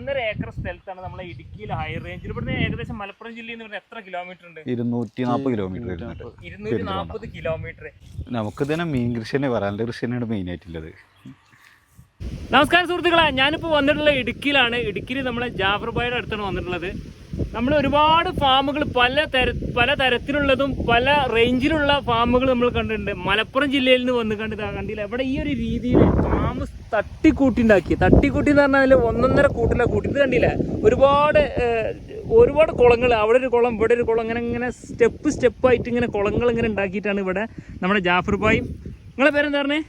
ഒന്നര ഏക്കർ സ്ഥലത്താണ് നമ്മളെ ഇടുക്കിയിൽ ഹൈ റേഞ്ചിൽ ഇവിടുന്ന് ഏകദേശം മലപ്പുറം ജില്ലയിൽ നിന്ന് എത്ര കിലോമീറ്റർ ഉണ്ട്? ഇരുന്നൂറ്റി നാൽപ്പത് കിലോമീറ്റർ വരുന്നുണ്ട്. ഇരുന്നൂറ്റി നാൽപ്പത് കിലോമീറ്റർ നമുക്ക് തന്നെ മീൻ കൃഷി തന്നെ വരാനുള്ള കൃഷി തന്നെയാണ് മെയിൻ ആയിട്ടുള്ളത്. നമസ്കാരം സുഹൃത്തുക്കളെ ഞാനിപ്പോൾ വന്നിട്ടുള്ള ഇടുക്കിയിലാണ്. ഇടുക്കിയിൽ നമ്മളെ ജാഫർബായുടെ അടുത്താണ് വന്നിട്ടുള്ളത്. നമ്മൾ ഒരുപാട് ഫാമുകൾ പല തര പല തരത്തിലുള്ളതും പല റേഞ്ചിലുള്ള ഫാമുകൾ നമ്മൾ കണ്ടിട്ടുണ്ട്. മലപ്പുറം ജില്ലയിൽ നിന്ന് വന്ന് കണ്ട് കണ്ടില്ല? ഇവിടെ ഈ ഒരു രീതിയിൽ ഫാം തട്ടിക്കൂട്ടിണ്ടാക്കി. തട്ടിക്കൂട്ടി എന്ന് പറഞ്ഞാൽ ഒന്നൊന്നര കൂട്ടില കൂട്ടി ഇത് കണ്ടില്ല? ഒരുപാട് ഒരുപാട് കുളങ്ങൾ അവിടെ ഒരു കുളം ഇവിടെ ഒരു കുളം. ഇങ്ങനെ ഇങ്ങനെ സ്റ്റെപ്പ് സ്റ്റെപ്പായിട്ട് ഇങ്ങനെ കുളങ്ങൾ ഇങ്ങനെ ഉണ്ടാക്കിയിട്ടാണ് ഇവിടെ നമ്മുടെ ജാഫർ ഭായും. നിങ്ങളെ പേരെന്താ പറഞ്ഞേ?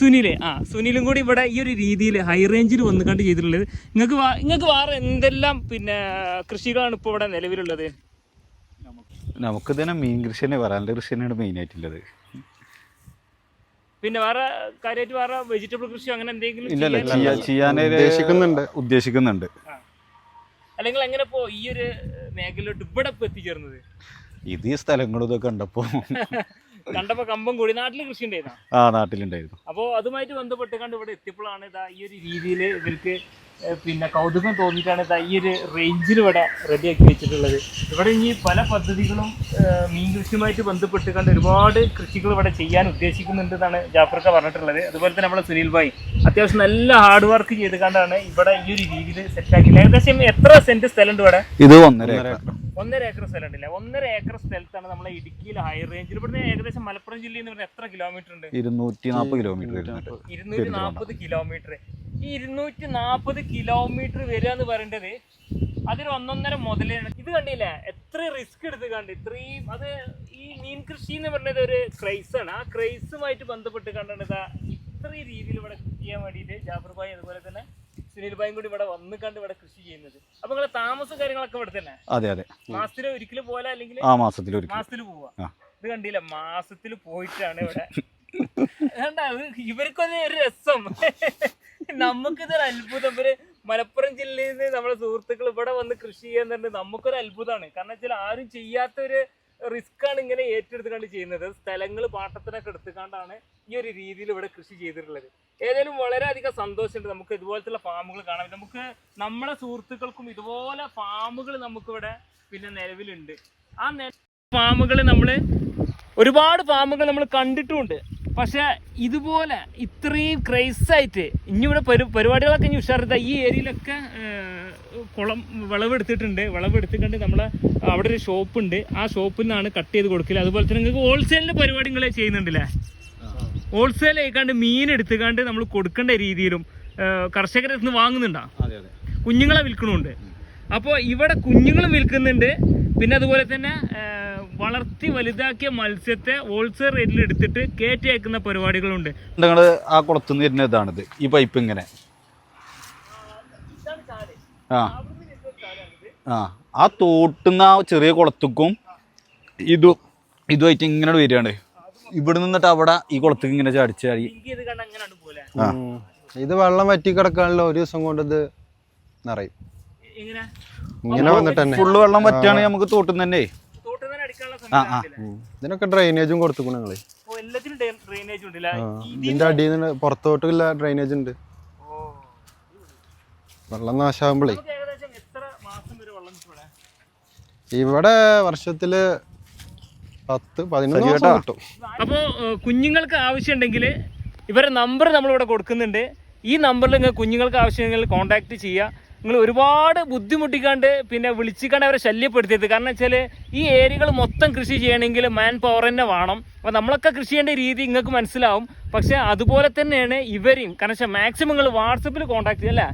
സുനിലെ. ആ സുനിലും കൂടി ഇവിടെ ഈ ഒരു രീതിയിൽ ഹൈ റേഞ്ചിൽ വന്ന് കണ്ട് ചെയ്തിട്ടുള്ളത്. നിങ്ങൾക്ക് നിങ്ങൾക്ക് വേറെ എന്തെല്ലാം പിന്നെ കൃഷികളാണ് ഇപ്പോൾ ഇവിടെ നിലവിലുള്ളത്? നമുക്ക് തന്നെ മീൻ കൃഷി തന്നെ വരാന്റെ കൃഷി തന്നെയാണ് മെയിൻ ആയിട്ടുള്ളത്. പിന്നെ വേറെ കാര്യമായിട്ട് വേറെ വെജിറ്റബിൾ കൃഷി അങ്ങനെ എന്തെങ്കിലും ഇല്ലല്ല ചെയ്യാൻ- ചെയ്യാൻ ഉദ്ദേശിക്കുന്നുണ്ട്. ഉദ്ദേശിക്കുന്നുണ്ട്. അല്ലെങ്കിൽ എങ്ങനെ ഇപ്പോ ഈ ഒരു മേഖലയിലോട്ട് ഇവിടെ ഇപ്പൊ എത്തിച്ചേർന്നത്? ഇത് ഈ സ്ഥലങ്ങളും ഇതൊക്കെ കണ്ടപ്പോ കണ്ടപ്പോ കമ്പം കൂടി. നാട്ടിൽ കൃഷി ഉണ്ടായിരുന്നു? ആ നാട്ടിലുണ്ടായിരുന്നു. അപ്പോൾ അതുമായിട്ട് ബന്ധപ്പെട്ട് കണ്ട് ഇവിടെ എത്തിയപ്പോഴാണ് ഇതാ ഈ ഒരു രീതിയിൽ ഇവർക്ക് പിന്നെ കൗതുകം തോന്നിയിട്ടാണ് ഇതാ ഈ ഒരു റേഞ്ചിൽ ഇവിടെ റെഡിയാക്കി വെച്ചിട്ടുള്ളത്. ഇവിടെ ഇനി പല പദ്ധതികളും മീൻ കൃഷിയുമായിട്ട് ബന്ധപ്പെട്ട് കണ്ട് ഒരുപാട് കൃഷികൾ ഇവിടെ ചെയ്യാൻ ഉദ്ദേശിക്കുന്നുണ്ട് എന്നാണ് ജാഫർക്ക പറഞ്ഞിട്ടുള്ളത്. അതുപോലെ തന്നെ നമ്മുടെ സുനിൽ ഭായി. അത്യാവശ്യം നല്ല ഹാർഡ് വർക്ക് ചെയ്ത് കണ്ടാണ് ഇവിടെ ഈ ഒരു രീതിയിൽ സെറ്റാക്കി ഏകദേശം എത്ര സെന്റ് സ്ഥലമുണ്ട് ഇവിടെ? ഇത് ഒന്നര ഏക്കർ. ഒന്നര ഏക്കർ സ്ഥലം ഉണ്ടല്ലേ ഒന്നര ഏക്കർ സ്ഥലത്താണ് നമ്മളെ ഇടുക്കിയിലെ ഹൈ റേഞ്ചിൽ ഇവിടുന്ന് ഏകദേശം മലപ്പുറം ജില്ലയിൽ നിന്ന് എത്ര കിലോമീറ്റർ ഉണ്ട്? ഇരുന്നൂറ്റി നാൽപ്പത് കിലോമീറ്റർ വരുന്നുണ്ട്. ഇരുന്നൂറ്റി നാൽപ്പത് കിലോമീറ്റർ ഈ ഇരുന്നൂറ്റി നാൽപ്പത് കിലോമീറ്റർ വരിക എന്ന് പറയേണ്ടത് അതൊരു ഒന്നൊന്നര മുതലാണ്. ഇത് കണ്ടില്ലേ? എത്ര റിസ്ക് എടുത്ത് കണ്ട്. ഇത്രയും അത് ഈ മീൻ കൃഷി എന്ന് പറയുന്നത് ഒരു ക്രൈസ് ആണ്. ആ ക്രൈസുമായിട്ട് ബന്ധപ്പെട്ട് കണ്ടാണ് ഇതാ ഇത്രയും രീതിയിൽ ഇവിടെ കൃഷി ചെയ്യാൻ വേണ്ടിയിട്ട് ജാഫർ ഭായി അതുപോലെ തന്നെ സുനിൽ ഭായും കൂടി ഇവിടെ വന്ന് കണ്ട് ഇവിടെ കൃഷി ചെയ്യുന്നത്. അപ്പൊ നിങ്ങളെ താമസ കാര്യങ്ങളൊക്കെ ഇവിടെ തന്നെ? അതെ അതെ. മാസത്തിൽ ഒരിക്കലും പോലെ അല്ലെങ്കിൽ ആ മാസത്തിൽ മാസത്തിൽ പോവാ? ഇത് കണ്ടില്ല? മാസത്തിൽ പോയിട്ടാണ് ഇവിടെ. ഇവർക്കൊന്നും ഒരു രസം. നമുക്കിതൊരു അത്ഭുതം. ഇവർ മലപ്പുറം ജില്ലയിൽ നിന്ന് നമ്മുടെ സുഹൃത്തുക്കൾ ഇവിടെ വന്ന് കൃഷി ചെയ്യാന്ന് തന്നെ നമുക്കൊരു അത്ഭുതമാണ് കാരണം വെച്ചാൽ ആരും ചെയ്യാത്തൊരു റിസ്ക് ആണ് ഇങ്ങനെ ഏറ്റെടുത്തുകൊണ്ട് ചെയ്യുന്നത്. സ്ഥലങ്ങൾ പാട്ടത്തിനൊക്കെ എടുത്തുകൊണ്ടാണ് ഈ ഒരു രീതിയിൽ ഇവിടെ കൃഷി ചെയ്തിട്ടുള്ളത്. ഏതായാലും വളരെയധികം സന്തോഷമുണ്ട് നമുക്ക് ഇതുപോലത്തെ ഫാമുകൾ കാണാൻ. നമുക്ക് നമ്മുടെ സുഹൃത്തുക്കൾക്കും ഇതുപോലെ ഫാമുകൾ നമുക്കിവിടെ പിന്നെ നിലവിലുണ്ട്. ആ ഫാമുകൾ നമ്മൾ ഒരുപാട് ഫാമുകൾ നമ്മൾ കണ്ടിട്ടുമുണ്ട്. പക്ഷെ ഇതുപോലെ ഇത്രയും ക്രൈസായിട്ട് ഇനി ഇവിടെ പരിപാടികളൊക്കെ ഇനി ഉഷാറിത. ഈ ഏരിയയിലൊക്കെ കുളം വിളവെടുത്തിട്ടുണ്ട്. വിളവെടുത്തിട്ടുണ്ട്. നമ്മളെ അവിടെ ഒരു ഷോപ്പ് ഉണ്ട് ആ ഷോപ്പിൽ നിന്നാണ് കട്ട് ചെയ്ത് കൊടുക്കില്ല അതുപോലെ തന്നെ നിങ്ങൾക്ക് ഹോൾസെയിലിന്റെ പരിപാടി നിങ്ങൾ ചെയ്യുന്നുണ്ടല്ലേ ഹോൾസെയിൽ ആയിക്കാണ്ട് മീൻ എടുത്തുകാണ്ട് നമ്മൾ കൊടുക്കേണ്ട രീതിയിലും കർഷകരെ നിന്ന് വാങ്ങുന്നുണ്ടോ? കുഞ്ഞുങ്ങളെ വിൽക്കണുണ്ട്. അപ്പോൾ ഇവിടെ കുഞ്ഞുങ്ങളും വിൽക്കുന്നുണ്ട്. പിന്നെ അതുപോലെ തന്നെ വളർത്തി വലുതാക്കിയ മത്സ്യത്തെ ഹോൾസെയിൽ റേറ്റിൽ എടുത്തിട്ട് കയറ്റി അയക്കുന്ന പരിപാടികളുണ്ട്. നിങ്ങൾ ആ കുളത്തുനിന്ന് വരുന്ന ഇതാണിത് ഈ പൈപ്പ് ഇങ്ങനെ. ആ. ആ. ആ തോട്ടുന്ന ആ ചെറിയ കുളത്തുക്കും ഇതും ഇതുമായിട്ട് ഇങ്ങനെ വരികയാണ് ഇവിടെ നിന്നിട്ട് അവിടെ ഈ കുളത്തേക്ക് ഇങ്ങനെ ചാടിച്ച് ചാടി. ആ. ഇത് വെള്ളം വറ്റി കിടക്കാനുള്ള ഒരു ദിവസം കൊണ്ട് ഇത് നിറയും. എങ്ങനെ? ഇങ്ങനെ വന്നിട്ട് തന്നെ. ഫുള്ള് വെള്ളം പറ്റുകയാണെങ്കിൽ നമുക്ക് തോട്ടുന്ന തന്നെ. ആ, ആ. ഇതിനൊക്കെ ഡ്രൈനേജും കൊടുത്തുക്കണ ഞങ്ങൾ ഡ്രെയിനേജ് ഇതിന്റെ അടിയിൽ നിന്ന് പുറത്തോട്ടുള്ള ഡ്രൈനേജ് ഉണ്ട്. വെള്ളം നാശാകുമ്പോഴേ ഏകദേശം എത്ര മാസം വരെ വെള്ളം കിട്ടും ഇവിടെ? വർഷത്തിൽ പത്ത് പതിനൊന്ന്. ദിവസം കിട്ടും. അപ്പോൾ കുഞ്ഞുങ്ങൾക്ക് ആവശ്യമുണ്ടെങ്കിൽ ഇവരുടെ നമ്പർ നമ്മളിവിടെ കൊടുക്കുന്നുണ്ട്. ഈ നമ്പറിൽ നിങ്ങൾ കുഞ്ഞുങ്ങൾക്ക് ആവശ്യമെങ്കിൽ കോൺടാക്ട് ചെയ്യുക. നിങ്ങൾ ഒരുപാട് ബുദ്ധിമുട്ടിക്കാണ്ട് പിന്നെ വിളിച്ചിക്കാണ്ട് അവരെ ശല്യപ്പെടുത്തിയത് കാരണം വെച്ചാൽ ഈ ഏരിയകൾ മൊത്തം കൃഷി ചെയ്യണമെങ്കിൽ മാൻ പവർ തന്നെ വേണം. അപ്പോൾ നമ്മളൊക്കെ കൃഷി ചെയ്യേണ്ട രീതി നിങ്ങൾക്ക് മനസ്സിലാവും. പക്ഷേ അതുപോലെ തന്നെയാണ് ഇവരെയും. കാരണം വെച്ചാൽ മാക്സിമം നിങ്ങൾ വാട്സപ്പിൽ കോൺടാക്ട് ചെയ്യുക അല്ലേ?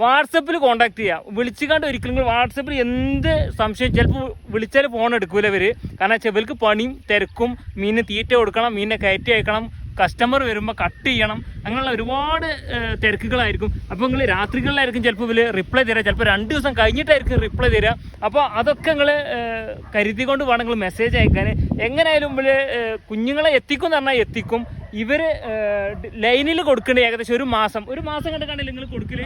വാട്സപ്പിൽ കോൺടാക്ട് ചെയ്യാം. വിളിച്ചുകൊണ്ട് ഒരിക്കലും വാട്സപ്പിൽ എന്ത് സംശയം ചിലപ്പോൾ വിളിച്ചാൽ ഫോൺ എടുക്കൂല ഇവർ കാരണം ഇവർക്ക് പണിയും തിരക്കും മീനിന് തീറ്റ കൊടുക്കണം മീനിനെ കയറ്റി അയക്കണം കസ്റ്റമർ വരുമ്പോൾ കട്ട് ചെയ്യണം അങ്ങനെയുള്ള ഒരുപാട് തിരക്കുകളായിരിക്കും. അപ്പോൾ നിങ്ങൾ രാത്രികളിലായിരിക്കും ചിലപ്പോൾ ഇവർ റിപ്ലൈ തരിക ചിലപ്പോൾ രണ്ട് ദിവസം കഴിഞ്ഞിട്ടായിരിക്കും റിപ്ലൈ തരിക അപ്പോൾ അതൊക്കെ നിങ്ങൾ കരുതിക്കൊണ്ട് വേണം നിങ്ങൾ മെസ്സേജ് അയക്കാൻ എങ്ങനെയായാലും ഇവർ കുഞ്ഞുങ്ങളെ എത്തിക്കും എന്ന് പറഞ്ഞാൽ എത്തിക്കും. ഇവർ ലൈനിൽ കൊടുക്കേണ്ടത് ഏകദേശം ഒരു മാസം. ഒരു മാസം കണ്ട് കണ്ടില്ല നിങ്ങൾ കൊടുക്കൽ?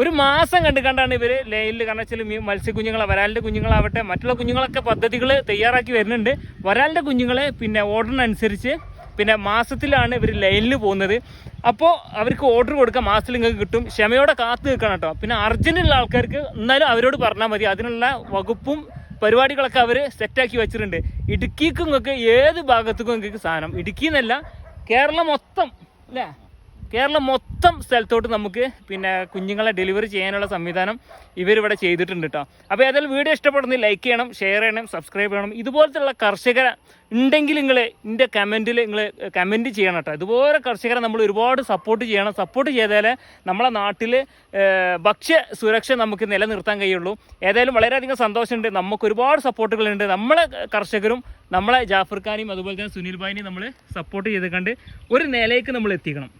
ഒരു മാസം കണ്ട് കണ്ടാണ് ഇവർ ലൈനിൽ കാരണം വെച്ചാൽ മത്സ്യക്കുഞ്ഞുങ്ങളെ വരാലിന്റെ കുഞ്ഞുങ്ങളാവട്ടെ മറ്റുള്ള കുഞ്ഞുങ്ങളൊക്കെ പദ്ധതികൾ തയ്യാറാക്കി വരുന്നുണ്ട്. വരാലിന്റെ കുഞ്ഞുങ്ങളെ പിന്നെ ഓർഡറിനനുസരിച്ച് പിന്നെ മാസത്തിലാണ് ഇവർ ലൈനിൽ പോകുന്നത്. അപ്പോൾ അവർക്ക് ഓർഡർ കൊടുക്കുക മാസത്തിൽ നിങ്ങൾക്ക് കിട്ടും. ക്ഷമയോടെ കാത്തു നിൽക്കണം കേട്ടോ. പിന്നെ അർജന്റുള്ള ആൾക്കാർക്ക് എന്നാലും അവരോട് പറഞ്ഞാൽ മതി. അതിനുള്ള വകുപ്പും പരിപാടികളൊക്കെ അവർ സെറ്റാക്കി വെച്ചിട്ടുണ്ട്. ഇടുക്കിക്ക് നിങ്ങൾക്ക് ഏത് ഭാഗത്തേക്കും നിങ്ങൾക്ക് സാധനം. ഇടുക്കി എന്നല്ല കേരളം മൊത്തം അല്ലേ? കേരളം മൊത്തം സ്ഥലത്തോട്ട് നമുക്ക് പിന്നെ കുഞ്ഞുങ്ങളെ ഡെലിവറി ചെയ്യാനുള്ള സംവിധാനം ഇവരിവിടെ ചെയ്തിട്ടുണ്ട് കേട്ടോ അപ്പോൾ ഏതായാലും വീഡിയോ ഇഷ്ടപ്പെടുന്ന ലൈക്ക് ചെയ്യണം ഷെയർ ചെയ്യണം സബ്സ്ക്രൈബ് ചെയ്യണം. ഇതുപോലത്തുള്ള കർഷകർ ഉണ്ടെങ്കിൽ നിങ്ങൾ എന്റെ കമന്റിൽ നിങ്ങൾ കമന്റ് ചെയ്യണം കേട്ടോ ഇതുപോലെ കർഷകരെ നമ്മൾ ഒരുപാട് സപ്പോർട്ട് ചെയ്യണം. സപ്പോർട്ട് ചെയ്താലേ നമ്മളെ നാട്ടിൽ ഭക്ഷ്യ സുരക്ഷ നമുക്ക് നിലനിർത്താൻ കഴിയുള്ളൂ. ഏതായാലും വളരെയധികം സന്തോഷമുണ്ട്. നമുക്ക് ഒരുപാട് സപ്പോർട്ടുകളുണ്ട് നമ്മളെ കർഷകരും നമ്മളെ ജാഫർ ഖാനെയും അതുപോലെ തന്നെ സുനിൽ ഭായിനെയും നമ്മൾ സപ്പോർട്ട് ചെയ്ത് കണ്ട് ഒരു നിലയ്ക്ക് നമ്മൾ എത്തിക്കണം.